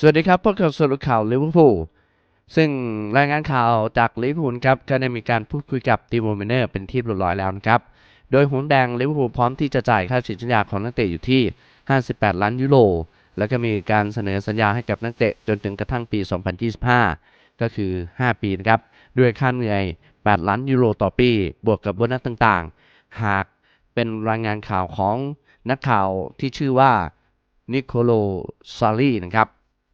สวัสดีครับพบกับสรุปข่าวลิเวอร์พูลซึ่งรายงานข่าวจากลิเวอร์พูลครับก็ได้มีการพูดคุยกับติโมเมเนอร์เป็นที่เรียบร้อยแล้วนะครับ โดยหงแดงลิเวอร์พูลพร้อมที่จะจ่ายค่าสินสัญญาของนักเตะอยู่ที่ 58 ล้านยูโร แล้วก็มีการเสนอสัญญาให้กับนักเตะจนถึงกระทั่งปี 2025 ก็คือ 5 ปีนะครับ ด้วยค่าเหนื่อย 8 ล้านยูโรต่อปี บวกกับโบนัสต่างๆ หากเป็นรายงานข่าวของนักข่าวที่ชื่อว่านิโคโลซารีนะครับ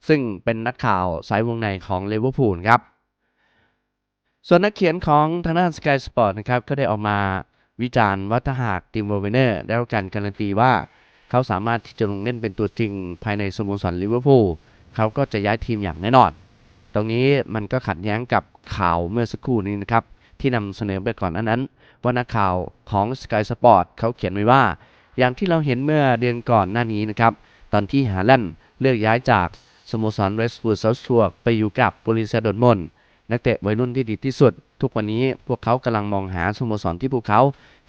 ซึ่งเป็นนักข่าวสายวงในของเลเวอร์พูลครับ ส่วนนักเขียนของทางด้าน Sky Sport นะครับก็ได้ออกมาวิจารณ์ว่าถ้าหากทีมโวเวเนอร์ได้รับการการันตีว่า เขาสามารถที่จะลงเล่นเป็นตัวจริงภายในสโมสรลิเวอร์พูลเขาก็จะย้ายทีมอย่างแน่นอน ตรงนี้มันก็ขัดแย้งกับข่าวเมื่อสักครู่นี้นะครับ ที่นำเสนอไปก่อนหนานั้น ว่านักข่าวของ Sky Sport เขาเขียนไว้ว่า อย่างที่เราเห็นเมื่อเดือนก่อนหน้านี้นะครับ ตอนที่ฮาแลนด์เลือกย้ายจาก สโมสรเวสต์วูดเซาท์ชัวไปอยู่กับบริษัทดอร์ทมอนนักเตะวัยรุ่นที่ดีที่สุด ทุกวันนี้พวกเขากำลังมองหาสโมสรที่พวกเขา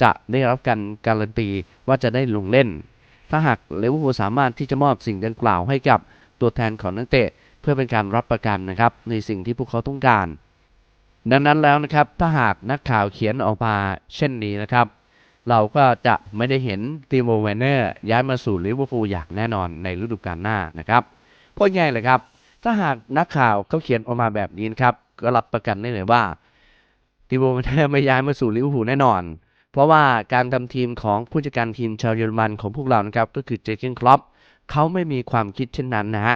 จะได้รับการการันตีว่าจะได้ลงเล่น ถ้าหากลิเวอร์พูลสามารถที่จะมอบสิ่งดังกล่าวให้กับตัวแทนของนักเตะ เพื่อเป็นการรับประกันนะครับในสิ่งที่พวกเขาต้องการ ดังนั้นแล้วนะครับถ้าหากนักข่าวเขียนออกมาเช่นนี้นะครับเราก็จะไม่ได้เห็นตีโมเวนเนอร์ย้ายมาสู่ลิเวอร์พูลอย่างแน่นอนในฤดูกาลหน้านะครับ พูดง่ายเลยครับ ถ้าหากนักข่าวเขาเขียนออกมาแบบนี้นครับ ก็รับประกันได้เลยว่าตีโมเวนเนอไม่ย้ายมาสู่ลิเวอร์พูลแน่นอน เพราะว่าการทำทีมของผู้จัดการทีมชาวเยอรมันของพวกเรานะครับก็คือเจเกนคลอปเขาไม่มีความคิดเช่นนั้นนะฮะ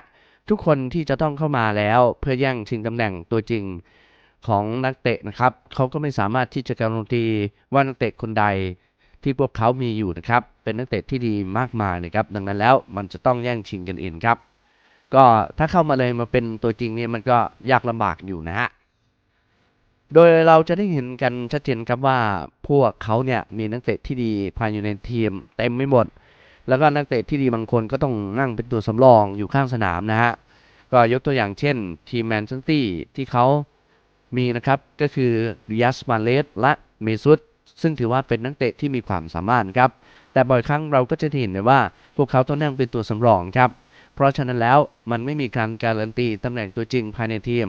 ทุกคนที่จะต้องเข้ามาแล้วเพื่อแย่งชิงตำแหน่งตัวจริงของนักเตะนะครับเขาก็ไม่สามารถที่จะการันตีว่านักเตะคนใดที่พวกเขามีอยู่นะครับ เป็นนักเตะที่ดีมากมายนะครับ ดังนั้นแล้วมันจะต้องแย่งชิงกันเองครับ ก็ถ้าเข้ามาเลยมาเป็นตัวจริงเนี่ยมันก็ยากลำบากอยู่นะฮะ โดยเราจะได้เห็นกันชัดเจนครับว่าพวกเขาเนี่ยมีนักเตะที่ดีภายอยู่ในทีมเต็มไม่หมด แล้วก็นักเตะที่ดีบางคนก็ต้องนั่งเป็นตัวสำรองอยู่ข้างสนามนะฮะ ก็ยกตัวอย่างเช่นทีมแมนเชสเตอร์ที่เขามีนะครับก็คือริยัสมาเลสและเมซุตซึ่งถือว่าเป็นนักเตะที่มีความสามารถครับ แต่บ่อยครั้งเราก็จะเห็นเลยว่าพวกเขาต้องนั่งเป็นตัวสำรองครับ เพราะฉะนั้นแล้วมันไม่มีการการันตีตำแหน่งตัวจริงภายในทีม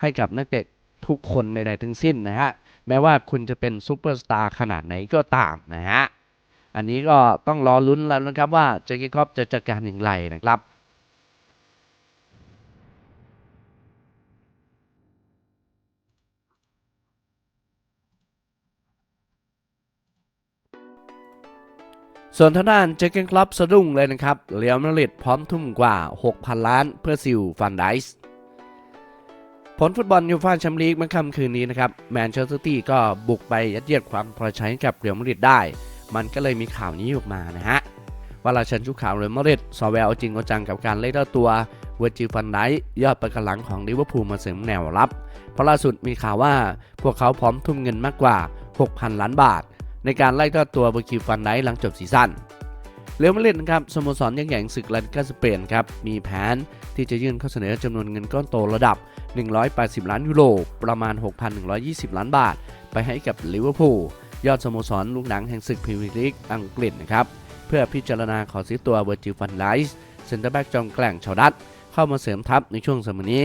ให้กับนักเตะทุกคนใดๆทั้งสิ้นนะฮะ แม้ว่าคุณจะเป็นซูเปอร์สตาร์ขนาดไหนก็ตามนะฮะ อันนี้ก็ต้องรอลุ้นแล้วนะครับว่าเจคิคอปจะจัดการอย่างไรนะครับ ส่วนทางด้านเจเกนคลับสะดุ้งเลยนะครับเรียลมาดริดพร้อมทุ่มกว่า 6,000 ล้านเพื่อซิลฟันไดส์ผลฟุตบอลยูฟ่าแชมเปี้ยนลีกเมื่อค่ำคืนนี้นะครับแมนเชสเตอร์ซิตี้ก็บุกไปยัดเยียดความพอใจกับเรียลมาดริดได้ มันก็เลยมีข่าวนี้ออกมานะฮะว่าราชันชุกข่าวเรียลมาดริดสอแววเอาจริงเอาจังกับการเล่นเอาตัวเวอร์จิลฟันไดส์ยอดประกันหลังของลิเวอร์พูลมาเสริมแนวรับเพราะล่าสุดมีข่าวว่าพวกเขาพร้อมทุ่มเงินมากกว่า 6,000 ล้านบาท ในการไล่ล่าตัวเวอร์จิลฟันไดส์หลังจบซีซั่นเรอัลมาดริดนะครับสโมสรยักษ์ใหญ่แห่งศึกลาลิกาสเปนครับมีแผนที่จะยื่นข้อเสนอจำนวนเงินก้อนโตระดับ 180 ล้านยูโรประมาณ 6,120 ล้านบาท ไปให้กับลิเวอร์พูลยอดสโมสรลูกหนังแห่งศึกพรีเมียร์ลีกอังกฤษนะครับเพื่อพิจารณาขอซื้อตัวเวอร์จิลฟันไลส์เซนเตอร์แบ็กจอมแกล่งชาวดัตเข้ามาเสริมทัพในช่วงสมัยนี้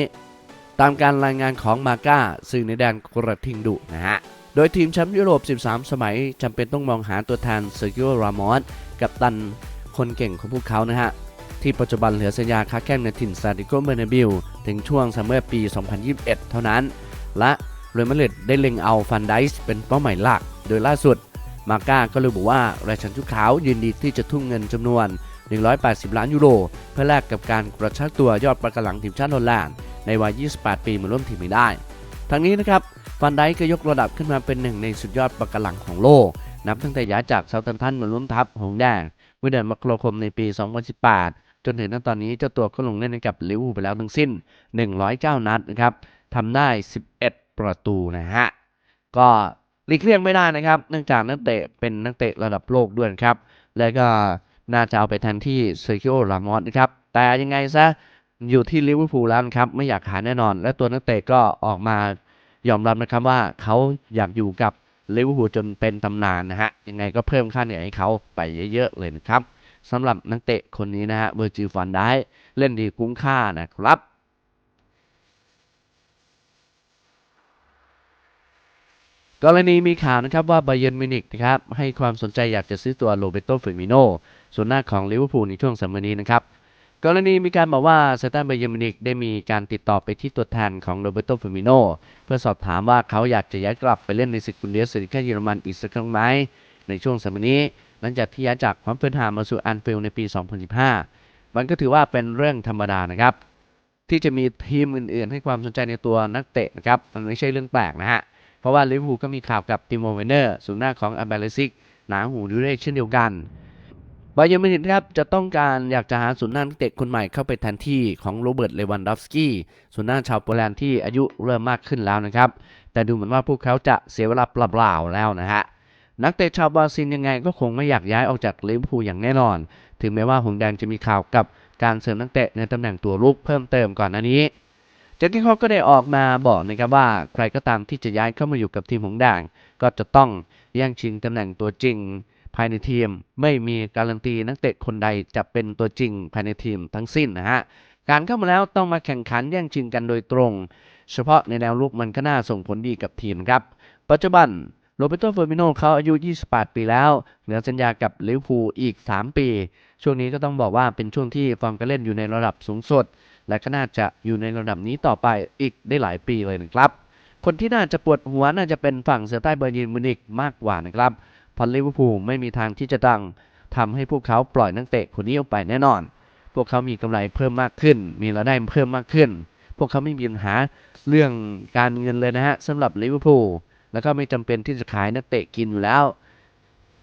ตามการรายงานของมาก้าสื่อในแดนกระทิงดุนะฮะ โดยทีมแชมป์ยุโรป 13 สมัยจำเป็นต้องมองหาตัวแทนเซอร์กิโอ รามอสกับตันคนเก่งของพวกเขานะฮะ ที่ปัจจุบันเหลือสัญญาค้าแข้งในถิ่นซาดิโกเบอร์นาบิล ถึงช่วงซัมเมอร์ปี 2021 เท่านั้น และเรอัลมาดริดได้เล็งเอาฟันไดส์เป็นเป้าหมายหลัก โดยล่าสุด มาก้าก็เลยบอกว่าราชันชุกขาวยินดีที่จะทุ่มเงินจำนวน 180 ล้านยูโร เพื่อแลกกับการกระชากตัวยอดประกันหลังทีมชาติฮอลแลนด์ในวัย 28 ปีมาร่วมทีมไม่ได้ ทั้งนี้นะครับฟันไดก็ยกระดับขึ้นมาเป็นหนึ่งในสุดยอดประกันหลังของโลก นับตั้งแต่ย้ายจากเซาท์แฮมป์ตันมาร่วมทัพหงแดงเมื่อเดือนมกราคมในปี 2018 จนถึงณตอนนี้เจ้าตัวก็ลงเล่นให้กับลิเวอร์พูลไปแล้วทั้งสิ้น 109 นัดนะครับทำได้ 11 ประตูนะฮะก็หลีกเลี่ยงไม่ได้นะครับ เนื่องจากนักเตะเป็นนักเตะระดับโลกด้วยครับ แล้วก็น่าจะเอาไปแทนที่เซอร์กิโอรามอสนะครับ แต่ยังไงซะอยู่ที่ลิเวอร์พูลแล้วนะครับ ไม่อยากขายแน่นอน และตัวนักเตะก็ออกมา ยอมรับนะครับว่าเขาอยากอยู่กับลิเวอร์พูลจนเป็นตำนานนะฮะ ยังไงก็เพิ่มค่าเหนื่อยให้เขาไปเยอะๆเลยนะครับสำหรับนักเตะคนนี้นะฮะเวอร์จิลฟันได้เล่นดีคุ้มค่านะครับกรณีมีข่าวนะครับว่าไบเย r ร์นมิวนิกนะครับให้ความสนใจอยากจะซื้อตัวโรเบโตเฟมิโนส่วนหน้าของลิเวอร์พูลในช่วงสัปดาห์นี้นะครับ กรณีมีการบอกว่าเซตันไบย์มินิกได้มีการติดต่อไปที่ตัวแทนของโรเบโตเฟมิโนเพื่อสอบถามว่าเขาอยากจะย้ายกลับไปเล่นในศึกบุนเดสลิก้าเยอรมันอีกสักครั้งไหมในช่วงสัปดาห์นี้ หลังจากที่ย้ายจากความเฟนฮามมาสู่อันฟิลในปี 2015 มันก็ถือว่าเป็นเรื่องธรรมดานะครับ ที่จะมีทีมอื่น ๆ ให้ความสนใจในตัวนักเตะนะครับมันไม่ใช่เรื่องแปลกนะฮะเพราะว่าลิเวอร์พูลก็มีข่าวกับติโมเวนเนอร์ศูนหน้าของอัมเบลซิกหนาหูดูได้เช่นเดียวกัน บาเยอร์มิวนิกนครับจะต้องการอยากจะหาศูนย์หน้านักเตะคนใหม่เข้าไปแทนที่ของโรเบิร์ตเลวันดอฟสกี้ศูนย์หน้าชาวโปแลนด์ที่อายุเริ่มมากขึ้นแล้วนะครับ แต่ดูเหมือนว่าพวกเขาจะเสียเวลาเปล่าๆแล้วนะฮะนักเตะชาวบราซิลยังไงก็คงไม่อยากย้ายออกจากลิเวอร์พูลอย่างแน่นอน ถึงแม้ว่าหงส์แดงจะมีข่าวกับการเสริมนักเตะในตำแหน่งตัวลุกเพิ่มเติมก่อนหน้านี้เจคกี้ฮอกก็ได้ออกมาบอกนะครับว่าใครก็ตามที่จะย้ายเข้ามาอยู่กับทีมหงส์แดงก็จะต้องแย่งชิงตำแหน่งตัวจริง ภายในทีม ไม่มีการันตีนักเตะคนใดจะเป็นตัวจริงภายในทีมทั้งสิ้นนะฮะการเข้ามาแล้วต้องมาแข่งขันแย่งชิงกันโดยตรง เฉพาะในแนวลุกมันก็น่าส่งผลดีกับทีมครับ ปัจจุบันโรเบโตเฟอร์มิโนเขาอายุ 28 ปีแล้ว เหลือสัญญากับลิเวอร์พูลอีก 3 ปี ช่วงนี้ก็ต้องบอกว่าเป็นช่วงที่ฟอร์มการเล่นอยู่ในระดับสูงสุด และก็น่าจะอยู่ในระดับนี้ต่อไปอีกได้หลายปีเลยนะครับ คนที่น่าจะปวดหัวน่าจะเป็นฝั่งเสือใต้เบอร์ยินมินิกมากกว่านะครับเพราะลิเวอร์พูลไม่มีทางที่จะดังทำให้พวกเขาปล่อยนักเตะคนนี้ออกไปแน่นอน พวกเขามีกำไรเพิ่มมากขึ้น มีรายได้เพิ่มมากขึ้น พวกเขาไม่มีปัญหาเรื่องการเงินเลยนะฮะสำหรับลิเวอร์พูล แล้วก็ไม่จำเป็นที่จะขายนักเตะกินอยู่แล้ว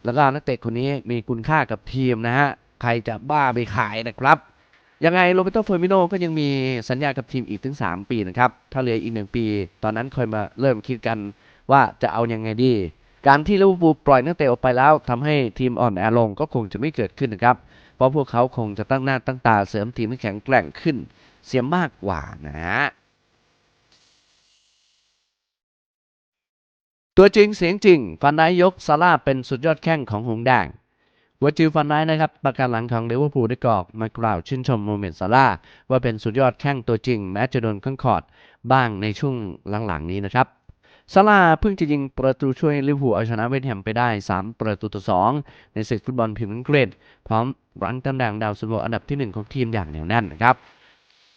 แล้วก็นักเตะคนนี้มีคุณค่ากับทีมนะฮะ ใครจะบ้าไปขายนะครับ ยังไงโรเบโตเฟอร์มิโนก็ยังมีสัญญากับทีมอีกถึง 3 ปีนะครับ ถ้าเหลืออีก 1 ปี ตอนนั้นค่อยมาเริ่มคิดกันว่าจะเอายังไงดี การที่ลิเวอร์พูลปล่อยนักเตะออกไปแล้วทำให้ทีมอ่อนแอลงก็คงจะไม่เกิดขึ้นนะครับ เพราะพวกเขาคงจะตั้งหน้าตั้งตาเสริมทีมให้แข็งแกร่งขึ้น เสียมากกว่านะฮะตัวจริงเสียงจริงฟันไดยกซาร่าเป็นสุดยอดแข้งของหงส์แดงวัจิลฟันไดนะครับประการหลังของลิเวอร์พูลได้กรอกมากล่าวชื่นชมโมเมนต์ซาร่าว่าเป็นสุดยอดแข้งตัวจริง แม้จะโดนข้างคอร์ดบ้างในช่วงหลังๆนี้นะครับ ซาร่าเพิ่งจะยิงประตูช่วยลิเวอร์พูลเอาชนะเวสต์แฮมไปได้ 3 ประตูต่อ 2 ในศึกฟุตบอลพรีเมียร์อังกฤษพร้อมรั้งตำแหน่งดาวซันโวอันดับทีหนึ่1 ของทีมอย่างเหนียวแน่นนะครับ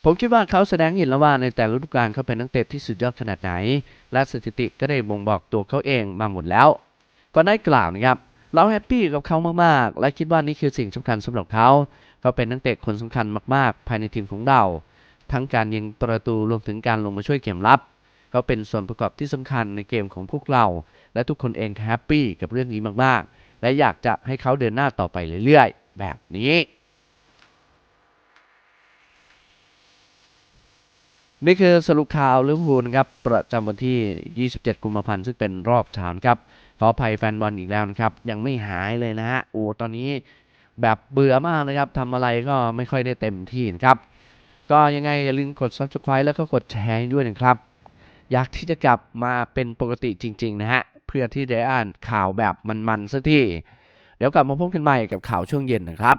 ผมคิดว่าเขาแสดงเห็นแล้วว่าในแต่ละฤดูกาลเขาเป็นนักเตะที่สุดยอดขนาดไหน และสถิติก็ได้บ่งบอกตัวเขาเองมาหมดแล้วก็ได้กล่าวนะครับเราแฮปปี้กับเขามากๆ และคิดว่านี่คือสิ่งสำคัญสำหรับเขา เขาเป็นนักเตะคนสำคัญมากๆ ภายในทีมของเรา ทั้งการยิงประตูรวมถึงการลงมาช่วยเกมรับ เขาเป็นส่วนประกอบที่สำคัญในเกมของพวกเรา และทุกคนเองแฮปปี้กับเรื่องนี้มากๆ และอยากจะให้เขาเดินหน้าต่อไปเรื่อยๆ แบบนี้นี่คือสรุปข่าวลิเวอร์พูลนครับ ประจำวันที่ 27 กุมภาพันธ์ ซึ่งเป็นรอบเช้าครับ ขออภัยแฟนบอลอีกแล้วนะครับ ยังไม่หายเลยนะฮะโอ้ตอนนี้แบบเบื่อมากนะครับทำอะไรก็ไม่ค่อยได้เต็มที่นะครับ ก็ยังไงอย่าลืมกด subscribe แล้วก็กดแชร์ด้วยนะครับ อยากที่จะกลับมาเป็นปกติจริง ๆ นะฮะ เพื่อที่จะอ่านข่าวแบบมันๆสักทีเดี๋ยวกลับมาพบกันใหม่กับข่าวช่วงเย็นนะครับ